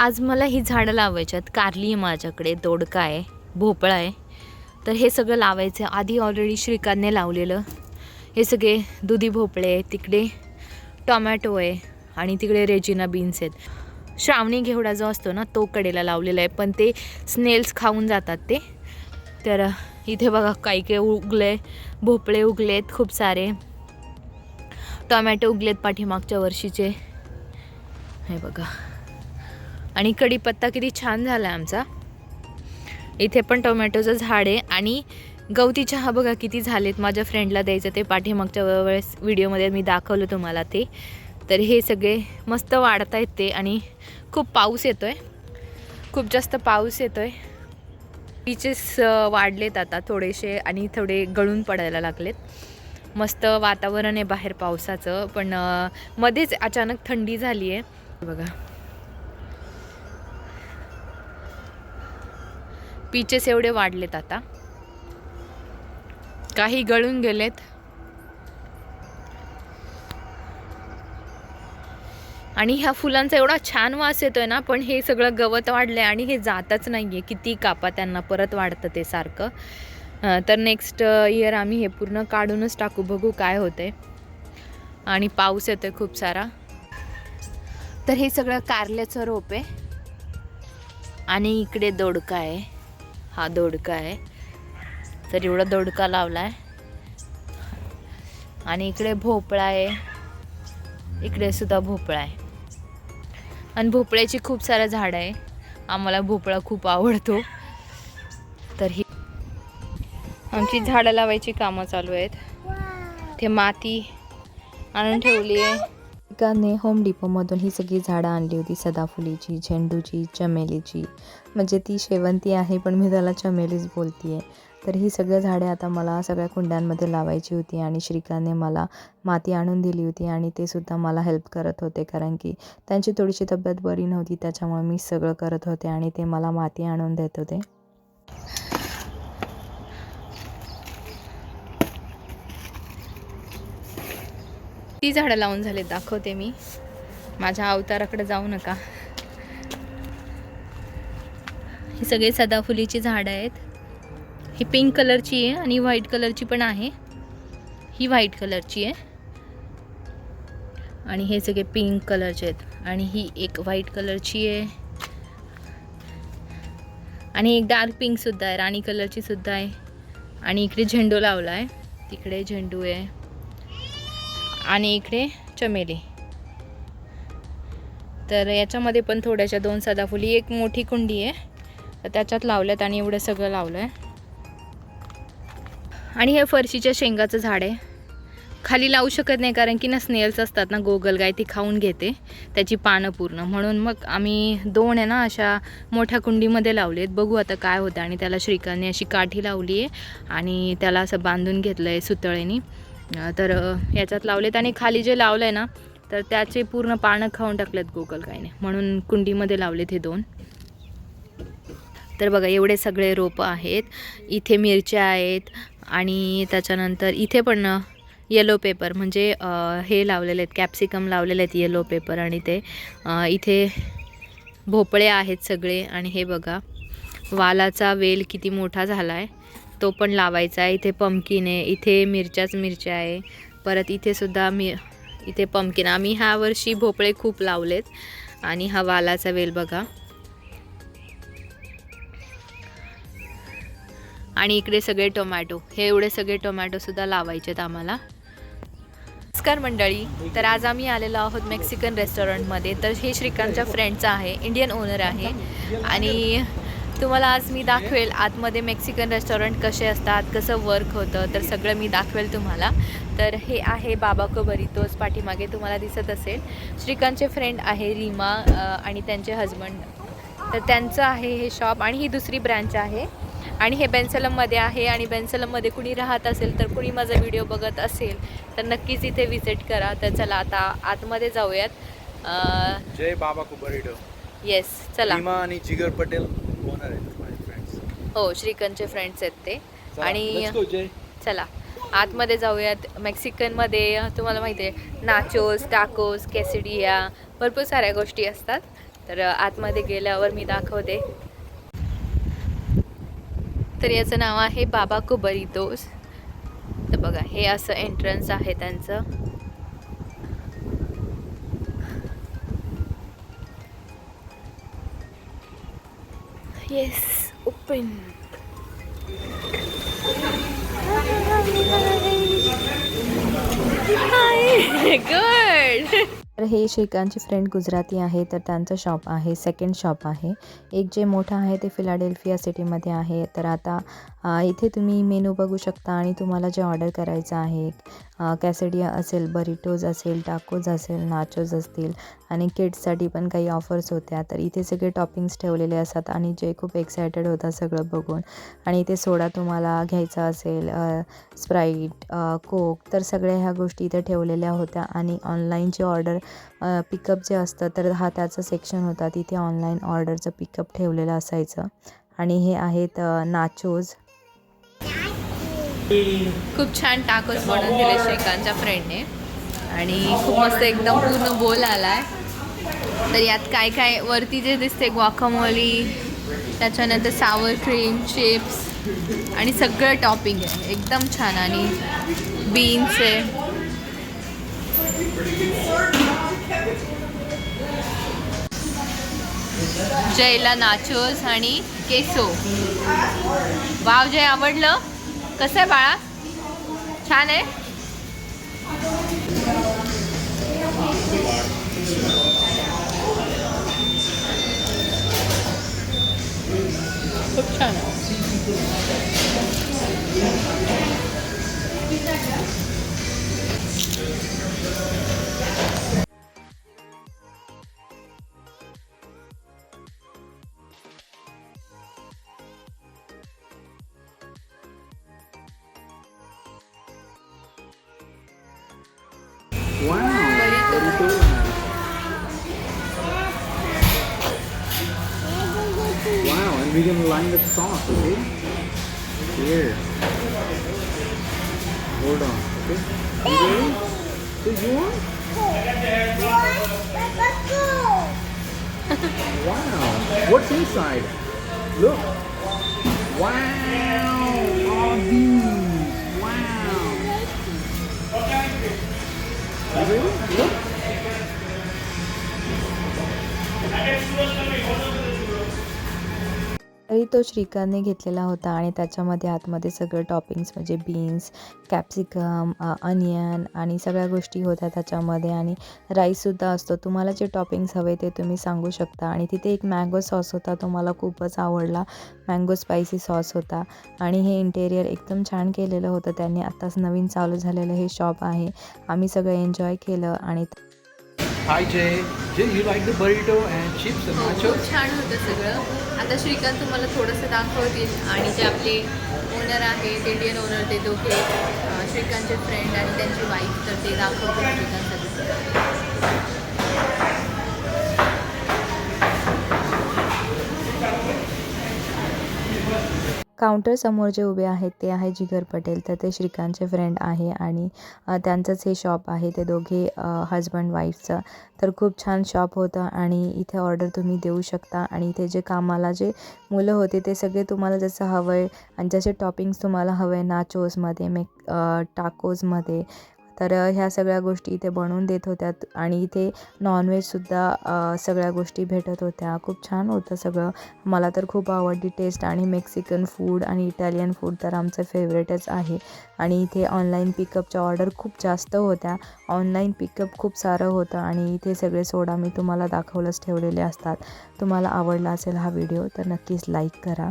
आज मला ही झाडं लावायची आहेत. कारली आहे माझ्याकडे दोडका आहे भोपळा आहे. तर हे सगळं लावायचं आहे. आधी ऑलरेडी श्रीकांतने लावलेलं. हे सगळे दुधी भोपळे आहे तिकडे टोमॅटो आहे आणि तिकडे रेजिना बीन्स आहेत. श्रावणी घेवडा जो असतो ना तो कडेला लावलेला आहे. पण ते स्नेल्स खाऊन जातात ते. तर इथे बघा काही काही उगले भोपळे उगलेत खूप सारे. टोमॅटो उगलेत पाठीमागच्या वर्षीचे. हे बघा. आणि कढीपत्ता किती छान झाला आहे आमचा. इथे पण टोमॅटोचं झाड आहे आणि गवती चहा बघा किती झालेत माझ्या फ्रेंडला द्यायचं ते पाठीमागच्या वेळेस व्हिडिओमध्ये मी दाखवलं तुम्हाला ते. तर हे सगळे मस्त वाढत आहेत ते आणि खूप पाऊस येतो आहे खूप जास्त पाऊस येतो आहे बीचेस वाढलेत आता थोडेसे आणि थोडे गळून पडायला लागलेत. मस्त वातावरण आहे बाहेर पावसाचं पण मध्येच अचानक थंडी झाली आहे बघा. पीचेस एवढे वाढलेत आता. काही गळून गेलेत. आणि ह्या फुलांचा एवढा छान वास येतोय ना पण हे सगळं गवत वाढलंय आणि हे जातच नाहीये. किती कापा त्यांना परत वाढतं ते सारखं. तर नेक्स्ट इयर uh, आम्ही हे पूर्ण काढूनच टाकू. बघू काय होते आणि पाऊस येतोय खूप सारा. तर हे सगळं कारल्याचं रोप आहे. आणि इकडे दोडका आहे. हा दोडका आहे. तर एवढा दोडका लावला आहे आणि इकडे भोपळा आहे. इकडे सुद्धा भोपळा आहे. आणि भोपळ्याची खूप सारं झाड आहे. आम्हाला भोपळा खूप आवडतो. तर ही आमची झाडं लावायची कामं चालू आहेत. ते माती आणून ठेवली आहे. एकाने होम डिपोमधून ही सगळी झाडं आणली होती सदाफुलीची झेंडूची चमेलीची. म्हणजे ती शेवंती आहे पण मी त्याला चमेलीच बोलती आहे तर ही सगळं झाडे आता मला सगळ्या कुंड्यांमध्ये लावायची होती आणि श्रीकांतने मला माती आणून दिली होती आणि ते सुद्धा मला हेल्प करत होते कारण की त्यांची थोडीशी तब्येत बरी नव्हती त्याच्यामुळे मी सगळं करत होते आणि ते मला माती आणून देत होते. ती झाडं लावून झाले दाखवते मी. माझ्या अवताराकडे जाऊ नका. ही सगळे सदाफुलीची झाडं आहेत. ही पिंक कलरची आहे आणि व्हाईट कलरची पण आहे. ही व्हाईट कलरची आहे. आणि हे सगळे पिंक कलरचे आहेत. आणि ही एक व्हाईट कलरची आहे. आणि एक डार्क पिंकसुद्धा आहे राणी कलरची सुद्धा आहे. आणि इकडे झेंडू लावला आहे तिकडे झेंडू आहे. आणि इकडे चमेली. तर याच्यामध्ये पण थोड्याशा दोन सदाफुली एक मोठी कुंडी आहे. तर त्याच्यात लावल्यात आणि एवढं सगळं लावलं आहे आणि हे फरशीच्या शेंगाचं झाड आहे. खाली लावू शकत नाही कारण की ना स्नेल्स असतात ना गोगलगाय ती खाऊन घेते. त्याची पानं पूर्ण. म्हणून मग आम्ही दोन आहे ना अशा मोठ्या कुंडीमध्ये लावले आहेत बघू आता काय होतं. आणि त्याला श्रीकांतने अशी काठी लावली आहे आणि त्याला असं बांधून घेतलं आहे सुतळेनी. तर याच्यात लावलेत आणि खाली जे लावलं आहे ना तर त्याचे पूर्ण पानं खाऊन टाकलेत गोगलगायने म्हणून कुंडीमध्ये लावलेत हे दोन. तर बघा एवढे सगळे रोपं आहेत. इथे मिरच्या आहेत आणि त्याच्यानंतर इथे पण येलो पेपर म्हणजे हे लावलेले आहेत कॅप्सिकम लावलेले आहेत येलो पेपर आणि ते इथे भोपळे आहेत सगळे. आणि हे बघा वालाचा वेल किती मोठा झाला आहे तो पण लावायचा आहे. इथे पमकिन आहे इथे मिरच्याच मिरच्या आहे. परत इथे सुद्धा मी इथे पम्किन आम्ही ह्या वर्षी भोपळे खूप लावलेत. आणि हा वालाचा वेल बघा. आणि इकडे सगळे टोमॅटो हे एवढे सगळे टोमॅटोसुद्धा लावायचे आहेत आम्हाला. नमस्कार मंडळी. तर आज आम्ही आलेलो आहोत मेक्सिकन रेस्टॉरंटमध्ये तर हे श्रीकांतच्या फ्रेंडचं आहे. इंडियन ओनर आहे. आणि तुम्हाला आज मी दाखवेल आतमध्ये मेक्सिकन रेस्टॉरंट कसे असतात कसं वर्क होतं तर सगळं मी दाखवेल तुम्हाला. तर हे आहे बाबा कोबरितोस पाठीमागे तुम्हाला दिसत असेल. श्रीकांतचे फ्रेंड आहे रीमा आणि त्यांचे हजबंड तर त्यांचं आहे हे शॉप आणि ही दुसरी ब्रँच आहे. आणि हे बेन्सलममध्ये आहे आणि बेन्सलममध्ये कुणी राहत असेल तर कुणी माझा व्हिडिओ बघत असेल तर नक्कीच इथे विजिट करा. तर चला आता आतमध्ये जाऊयात. जय बाबा कुबरिडो येस चला. आणि जिगर पटेल. हो श्रीकांतचे फ्रेंड्स आहेत ते. आणि चला आतमध्ये जाऊयात. मेक्सिकनमध्ये तुम्हाला माहिती आहे नाचोस टाकोस कॅसिडिया भरपूर साऱ्या गोष्टी असतात. तर आतमध्ये गेल्यावर मी दाखवते. तर याचं नाव आहे बाबा कुबरितोस तर बघा हे असं एंट्रन्स आहे त्यांचं. येस ओपन गुड तर हे श्रीकांतचे फ्रेंड गुजराती आहे तर त्यांचं शॉप आहे सेकंड शॉप आहे. एक जे मोठं आहे ते फिलाडेल्फिया सिटीमध्ये आहे. तर आता इथे तुम्ही मेनू बघू शकता आणि तुम्हाला जे ऑर्डर करायचं आहे कॅसेडिया असेल बरिटोज असेल टाकोज असेल नाचोज असतील आणि किड्ससाठी पण काही ऑफर्स होत्या. तर इथे सगळे टॉपिंग्स ठेवलेले असतात आणि जे खूप एक्सायटेड होता सगळं बघून. आणि इथे सोडा तुम्हाला घ्यायचा असेल स्प्राईट कोक तर सगळ्या ह्या गोष्टी इथे ठेवलेल्या होत्या. आणि ऑनलाईनची ऑर्डर पिकअप जे असतं तर हा त्याचं सेक्शन होता. तिथे ऑनलाईन ऑर्डरचं पिकअप ठेवलेलं असायचं. आणि हे आहेत नाचोज खूप छान टाकोस बनवून दिले श्रीकांतच्या फ्रेंडने आणि खूप मस्त एकदम पूर्ण बोल आलाय. तर यात काय काय वरती जे दिसते ग्वाकामोली त्याच्यानंतर सावर क्रीम चिप्स आणि सगळं टॉपिंग आहे. एकदम छान. आणि बीन्स आहे. जयला नाचोस आणि केसो वाव जय आवडलं? कसं आहे बाळा? छान आहे? खूप छान आहे. Wow. Wow, and we're gonna line the sauce, okay? Here. Hold on, okay? You ready? So you want? Wow. What's inside? Look. Wow. All these. る तो श्रीकांतने घेतलेला होता आणि त्याच्यामध्ये आतमध्ये सगळं टॉपिंग्स म्हणजे बीन्स कॅप्सिकम अनियन आणि सगळ्या गोष्टी होत्या त्याच्यामध्ये आणि राईससुद्धा असतो. तुम्हाला जे टॉपिंग्स हवे ते तुम्ही सांगू शकता. आणि तिथे एक मँगो सॉस होता तो मला खूपच आवडला. मँगो स्पायसी सॉस होता. आणि हे इंटेरियर एकदम छान केलेलं होतं. त्यांनी आत्ताच नवीन चालू झालेलं हे शॉप आहे. आम्ही सगळं एन्जॉय केलं आणि Hi Jay. Jay, you like the burrito and chips and हो, nachos? खूप छान होतं सगळं आता श्रीकांत तुम्हाला थोडंसं दाखवतील आणि जे आपले ओनर आहेत इंडियन ओनर ते दोघे श्रीकांतचे फ्रेंड आणि त्यांची वाईफ तर ते दाखवतील श्रीकांत काउंटर समोर जे उभे आहेत ते आहे जिगर पटेल. तर ते श्रीकांतचे फ्रेंड आहे आणि त्यांचंच हे शॉप आहे. ते दोघे हजबंड वाईफचं तर खूप छान शॉप होतं आणि इथे ऑर्डर तुम्ही देऊ शकता. आणि इथे जे कामाला जे मुलं होते ते सगळे तुम्हाला जसं हवं आहे आणि जसे टॉपिंग्स तुम्हाला हवं आहे नाचोजमध्ये मेक टाकोजमध्ये तर ह्या सगळ्या गोष्टी इथे बनवून देत होत्या आणि इथे नॉनव्हेजसुद्धा सगळ्या गोष्टी भेटत होत्या. खूप छान होतं सगळं. मला तर खूप आवडली टेस्ट आणि मेक्सिकन फूड आणि इटालियन फूड तर आमचं फेवरेटच आहे. आणि इथे ऑनलाईन पिकअपच्या ऑर्डर खूप जास्त होत्या. ऑनलाईन पिकअप खूप सारं होतं आणि इथे सगळे सोडा मी तुम्हाला दाखवलंच ठेवलेले असतात. तुम्हाला आवडला असेल हा व्हिडिओ तर नक्कीच लाईक करा.